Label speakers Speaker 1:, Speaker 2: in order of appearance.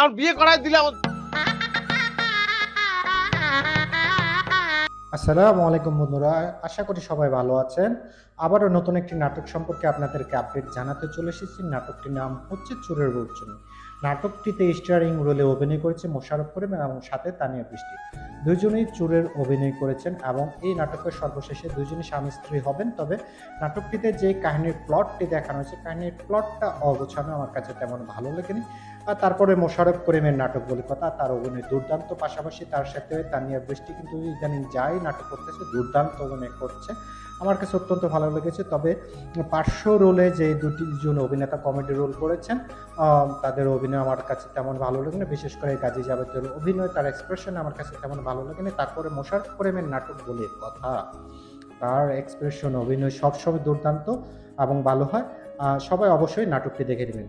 Speaker 1: আমার বিয়ে করাই দিলে
Speaker 2: আসসালামু আলাইকুম বন্ধুরা, আশা করি সবাই ভালো আছেন। আবারও নতুন একটি নাটক সম্পর্কে আপনাদেরকে আপডেট জানাতে চলে এসেছি। নাটকটির নাম হচ্ছে চোরের বউচুনি নাটকটিতে স্টারিং রোলে অভিনয় করেছে মোশারফ করিম এবং সাথে তানিয়া বৃষ্টি। দুজনেই চোরের অভিনয় করেছেন এবং এই নাটকের সর্বশেষে দুজনই স্বামী স্ত্রী হবেন। তবে নাটকটিতে যে কাহিনীর প্লটটি দেখানো হয়েছে, কাহিনীর প্লটটা অগোছানো আমার কাছে তেমন ভালো লাগেনি। আর তারপরে মোশারফ করিমের নাটক বলে কথা, তার অভিনয় দুর্দান্ত। পাশাপাশি তার সাথে তানিয়া বৃষ্টি কিন্তু ইদানিং যাই নাটক করতেছে, দুর্দান্ত অভিনয় করছে। আমার কাছে অত্যন্ত ভালো লেগেছে। তবে পার্শ্ব রোলে যে দুটি জন অভিনেতা কমেডি রোল করেছেন তাদের অভিনয় আমার কাছে তেমন ভালো লাগে না বিশেষ করে গাজী জাভেদের অভিনয়, তার এক্সপ্রেশন আমার কাছে তেমন ভালো লাগেনি। তারপরে মোশারফ করিমের নাটক বলে কথা। তার এক্সপ্রেশন অভিনয় সবসময় দুর্দান্ত এবং ভালো হয়। সবাই অবশ্যই নাটকটি দেখে নেবেন।